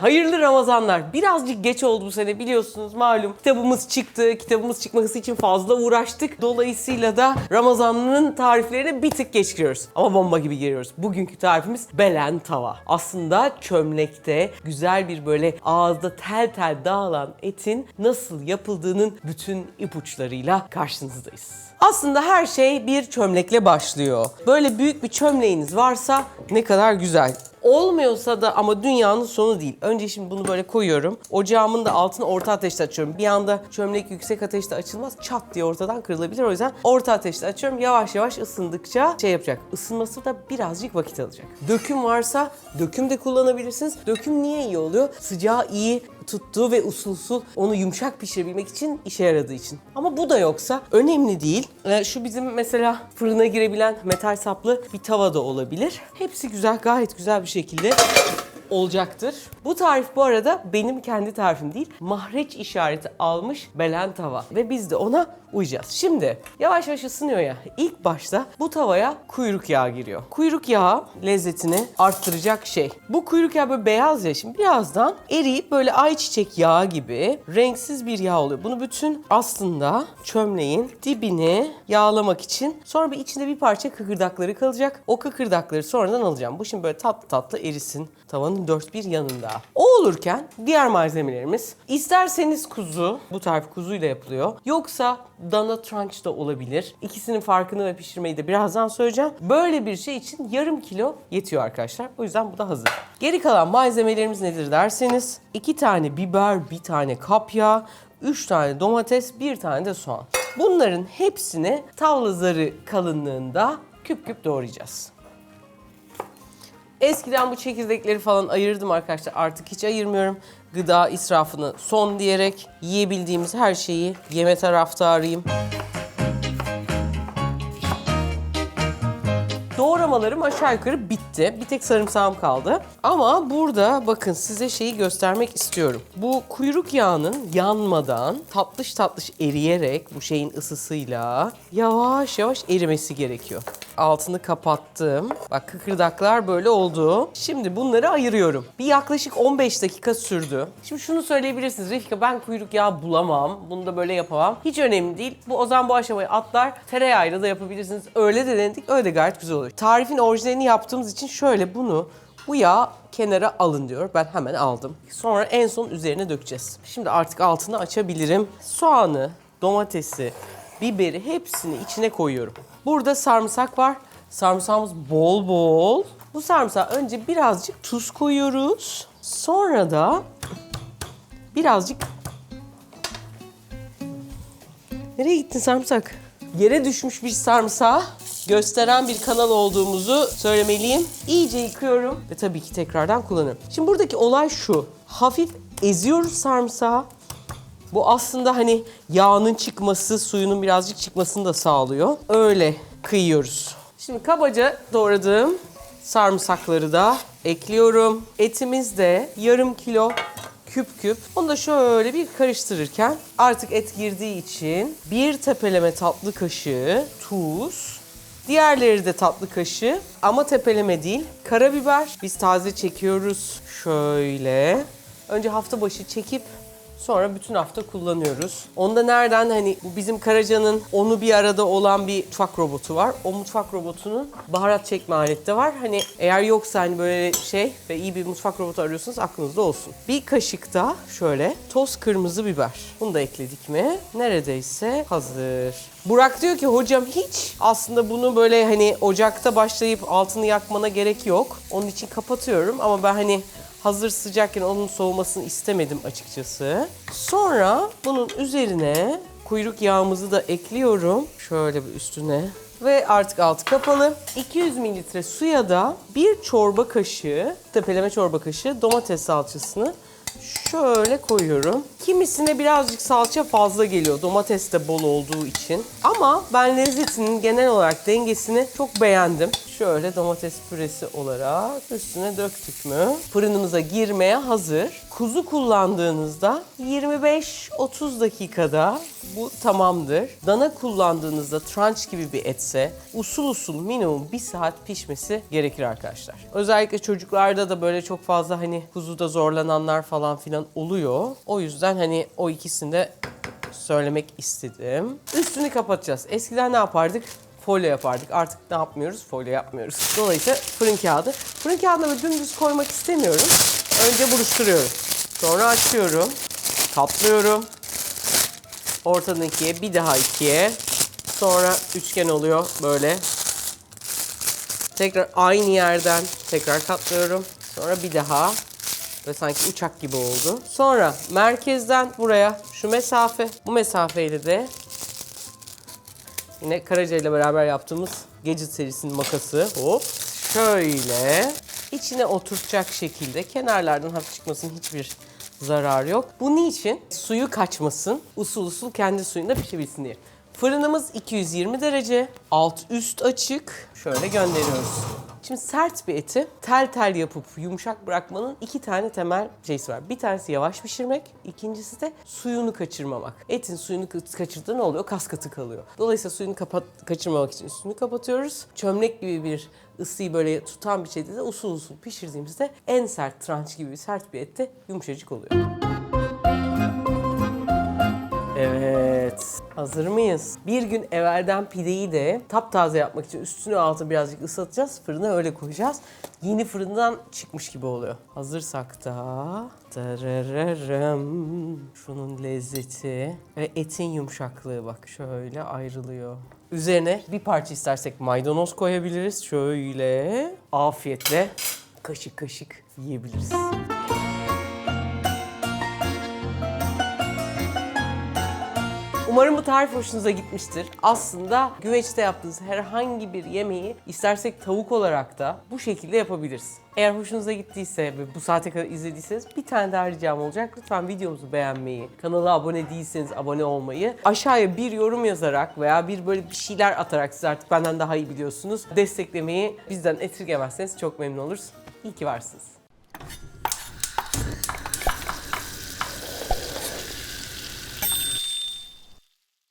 Hayırlı Ramazanlar. Birazcık geç oldu bu sene biliyorsunuz malum. Kitabımız çıktı. Kitabımız çıkması için fazla uğraştık. Dolayısıyla da Ramazan'ın tariflerine bir tık geç giriyoruz. Ama bomba gibi giriyoruz. Bugünkü tarifimiz belen tava. Aslında çömlekte güzel bir böyle ağızda tel tel dağılan etin nasıl yapıldığının bütün ipuçlarıyla karşınızdayız. Aslında her şey bir çömlekle başlıyor. Böyle büyük bir çömleğiniz varsa ne kadar güzel. Olmuyorsa da ama dünyanın sonu değil. Önce şimdi bunu böyle koyuyorum. Ocağımın da altını orta ateşte açıyorum. Bir anda çömlek yüksek ateşte açılmaz. Çat diye ortadan kırılabilir. O yüzden orta ateşte açıyorum. Yavaş yavaş ısındıkça şey yapacak. Isınması da birazcık vakit alacak. Döküm varsa döküm de kullanabilirsiniz. Döküm niye iyi oluyor? Sıcağı iyi tuttuğu ve usul usul onu yumuşak pişirebilmek için işe yaradığı için. Ama bu da yoksa önemli değil. Ee, Şu bizim mesela fırına girebilen metal saplı bir tava da olabilir. Hepsi güzel, gayet güzel bir şekilde olacaktır. Bu tarif bu arada benim kendi tarifim değil. Mahreç işareti almış belen tava ve biz de ona uyacağız. Şimdi yavaş yavaş ısınıyor ya. İlk başta bu tavaya kuyruk yağı giriyor. Kuyruk yağı lezzetini arttıracak şey. Bu kuyruk yağı böyle beyaz ya şimdi birazdan eriyip böyle ayçiçek yağı gibi renksiz bir yağ oluyor. Bunu bütün aslında çömleğin dibini yağlamak için sonra bir içinde bir parça kıkırdakları kalacak. O kıkırdakları sonradan alacağım. Bu şimdi böyle tatlı tatlı erisin tavanın dört bir yanında. O olurken diğer malzemelerimiz isterseniz kuzu, bu tarif kuzuyla yapılıyor. Yoksa dana tranç da olabilir. İkisinin farkını ve pişirmeyi de birazdan söyleyeceğim. Böyle bir şey için yarım kilo yetiyor arkadaşlar. O yüzden bu da hazır. Geri kalan malzemelerimiz nedir derseniz iki tane biber, bir tane kapya, üç tane domates, bir tane de soğan. Bunların hepsini tavla zarı kalınlığında küp küp doğrayacağız. Eskiden bu çekirdekleri falan ayırdım arkadaşlar. Artık hiç ayırmıyorum. Gıda israfını son diyerek yiyebildiğimiz her şeyi yeme taraftarıyım. Doğramalarım aşağı yukarı bitti. Bir tek sarımsağım kaldı. Ama burada bakın size şeyi göstermek istiyorum. Bu kuyruk yağının yanmadan tatlış tatlış eriyerek bu şeyin ısısıyla yavaş yavaş erimesi gerekiyor. Altını kapattım. Bak kıkırdaklar böyle oldu. Şimdi bunları ayırıyorum. Bir yaklaşık 15 dakika sürdü. Şimdi şunu söyleyebilirsiniz. Refika ben kuyruk yağı bulamam. Bunu da böyle yapamam. Hiç önemli değil. Bu o zaman bu aşamayı atlar. Tereyağıyla da yapabilirsiniz. Öyle de denedik. Öyle de gayet güzel oluyor. Tarifin orijinalini yaptığımız için şöyle bunu bu yağ kenara alın diyor. Ben hemen aldım. Sonra en son üzerine dökeceğiz. Şimdi artık altını açabilirim. Soğanı, domatesi, biberi hepsini içine koyuyorum. Burada sarımsak var. Sarımsağımız bol bol. Bu sarımsağa önce birazcık tuz koyuyoruz. Sonra da birazcık Nereye gittin sarımsak? Yere düşmüş bir sarımsağı gösteren bir kanal olduğumuzu söylemeliyim. İyice yıkıyorum ve tabii ki tekrardan kullanıyorum. Şimdi buradaki olay şu. Hafif eziyoruz sarımsağı. Bu aslında hani yağının çıkması, suyunun birazcık çıkmasını da sağlıyor. Öyle kıyıyoruz. Şimdi kabaca doğradığım sarımsakları da ekliyorum. Etimiz de yarım kilo küp küp. Onu da şöyle bir karıştırırken artık et girdiği için bir tepeleme tatlı kaşığı tuz, Diğerleri de tatlı kaşığı ama tepeleme değil. Karabiber. Biz taze çekiyoruz şöyle. Önce hafta başı çekip sonra bütün hafta kullanıyoruz. Onda nereden hani bu bizim Karaca'nın onu bir arada olan bir mutfak robotu var. O mutfak robotunun baharat çekme aleti de var. Hani eğer yoksa hani böyle şey ve iyi bir mutfak robotu arıyorsanız aklınızda olsun. Bir kaşık da şöyle toz kırmızı biber. Bunu da ekledik mi? Neredeyse hazır. Burak diyor ki hocam hiç aslında bunu böyle hani ocakta başlayıp altını yakmana gerek yok. Onun için kapatıyorum ama ben hani hazır sıcakken onun soğumasını istemedim açıkçası. Sonra bunun üzerine kuyruk yağımızı da ekliyorum. Şöyle bir üstüne. Ve artık altı kapalı. 200 mililitre suya da bir çorba kaşığı, tepeleme çorba kaşığı domates salçasını şöyle koyuyorum. Kimisine birazcık salça fazla geliyor. Domates de bol olduğu için. Ama ben lezzetinin genel olarak dengesini çok beğendim. Şöyle domates püresi olarak üstüne döktük mü? Fırınımıza girmeye hazır. Kuzu kullandığınızda 25-30 dakikada bu tamamdır. Dana kullandığınızda tranç gibi bir etse usul usul minimum 1 saat pişmesi gerekir arkadaşlar. Özellikle çocuklarda da böyle çok fazla hani kuzuda zorlananlar falan filan oluyor. O yüzden hani o ikisini de söylemek istedim. Üstünü kapatacağız. Eskiden ne yapardık? Folyo yapardık. Artık ne yapmıyoruz? Folyo yapmıyoruz. Dolayısıyla fırın kağıdı. Fırın kağıdına böyle dümdüz koymak istemiyorum. Önce buruşturuyorum. Sonra açıyorum. Katlıyorum. Ortadan ikiye, bir daha ikiye. Sonra üçgen oluyor böyle. Tekrar aynı yerden tekrar katlıyorum. Sonra bir daha. Ve sanki uçak gibi oldu. Sonra merkezden buraya şu mesafe, bu mesafeyle de yine Karaca ile beraber yaptığımız Gadget serisinin makası. Hop. Şöyle içine oturtacak şekilde kenarlardan hafif çıkmasının hiçbir zararı yok. Bu niçin? Suyu kaçmasın, usul usul kendi suyunda pişebilsin diye. Fırınımız 220 derece, alt üst açık. Şöyle gönderiyoruz. Şimdi sert bir eti tel tel yapıp yumuşak bırakmanın iki tane temel şeysi var. Bir tanesi yavaş pişirmek, ikincisi de suyunu kaçırmamak. Etin suyunu ka- kaçırdığı ne oluyor? Kas katı kalıyor. Dolayısıyla suyunu kapat kaçırmamak için üstünü kapatıyoruz. Çömlek gibi bir ısıyı böyle tutan bir şekilde usul usul pişirdiğimizde en sert tranç gibi sert bir ette yumuşacık oluyor. Evet. Hazır mıyız? Bir gün evvelden pideyi de taptaze yapmak için üstünü altı birazcık ısıtacağız. Fırına öyle koyacağız. Yeni fırından çıkmış gibi oluyor. Hazırsak da darararım. Şunun lezzeti ve etin yumuşaklığı bak şöyle ayrılıyor. Üzerine bir parça istersek maydanoz koyabiliriz. Şöyle afiyetle kaşık kaşık yiyebiliriz. Umarım bu tarif hoşunuza gitmiştir. Aslında güveçte yaptığınız herhangi bir yemeği istersek tavuk olarak da bu şekilde yapabiliriz. Eğer hoşunuza gittiyse ve bu saate kadar izlediyseniz bir tane daha ricam olacak. Lütfen videomuzu beğenmeyi, kanala abone değilseniz abone olmayı, aşağıya bir yorum yazarak veya bir böyle bir şeyler atarak siz artık benden daha iyi biliyorsunuz. Desteklemeyi bizden esirgemezseniz çok memnun oluruz. İyi ki varsınız.